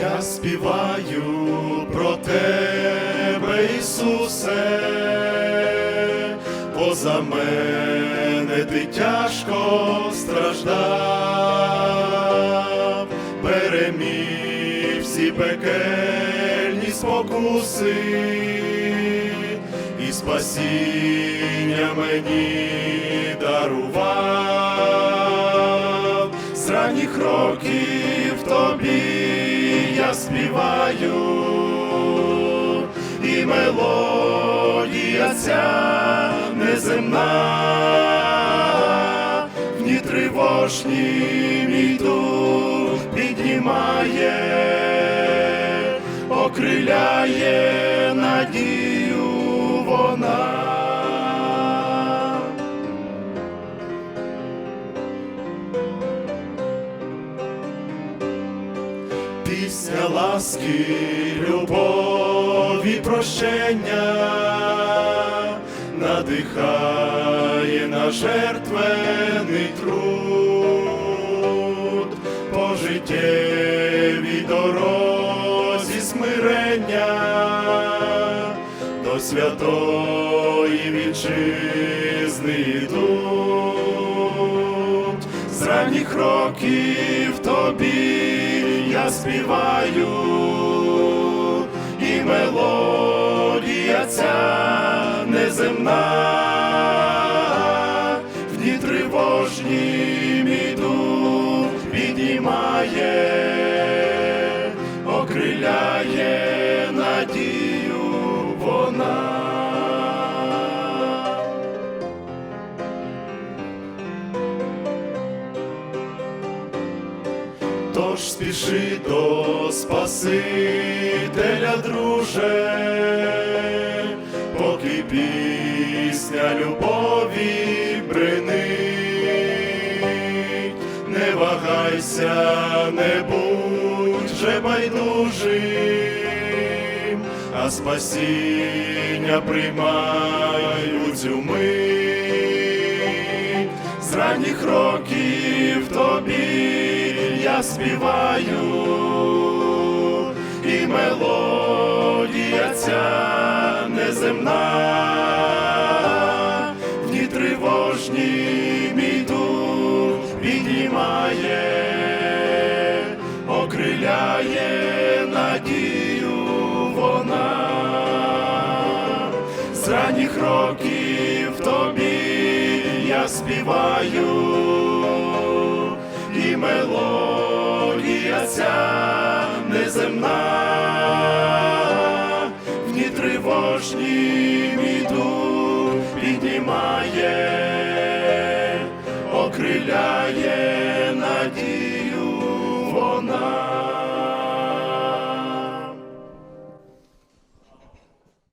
Я співаю про тебе, Ісусе, бо за мене ти тяжко страждав, переміг всі пекельні спокуси, і спасіння мені дарував, з ранніх років тобі я співаю, і мелодія ця неземна, в дні мій дух піднімає, окриляє надію Пісня ласки, любові, прощення надихає на жертвений труд, по життєвій дорозі смирення до святої вітчизни йдуть. З ранніх років тобі я співаю, і мелодія ця неземна, в дні тривожні Тож спіши до Спасителя, друже, поки пісня любові бринить, не вагайся, не будь вже байдужим, а спасіння приймай у цю мить. З ранніх років тобі співаю, і мелодія ця неземна, в дні тривожні мій дух піднімає, окриляє надію вона. З ранніх років тобі я співаю, і Ця неземна, в дні тривожні біду піднімає, окриляє надію вона.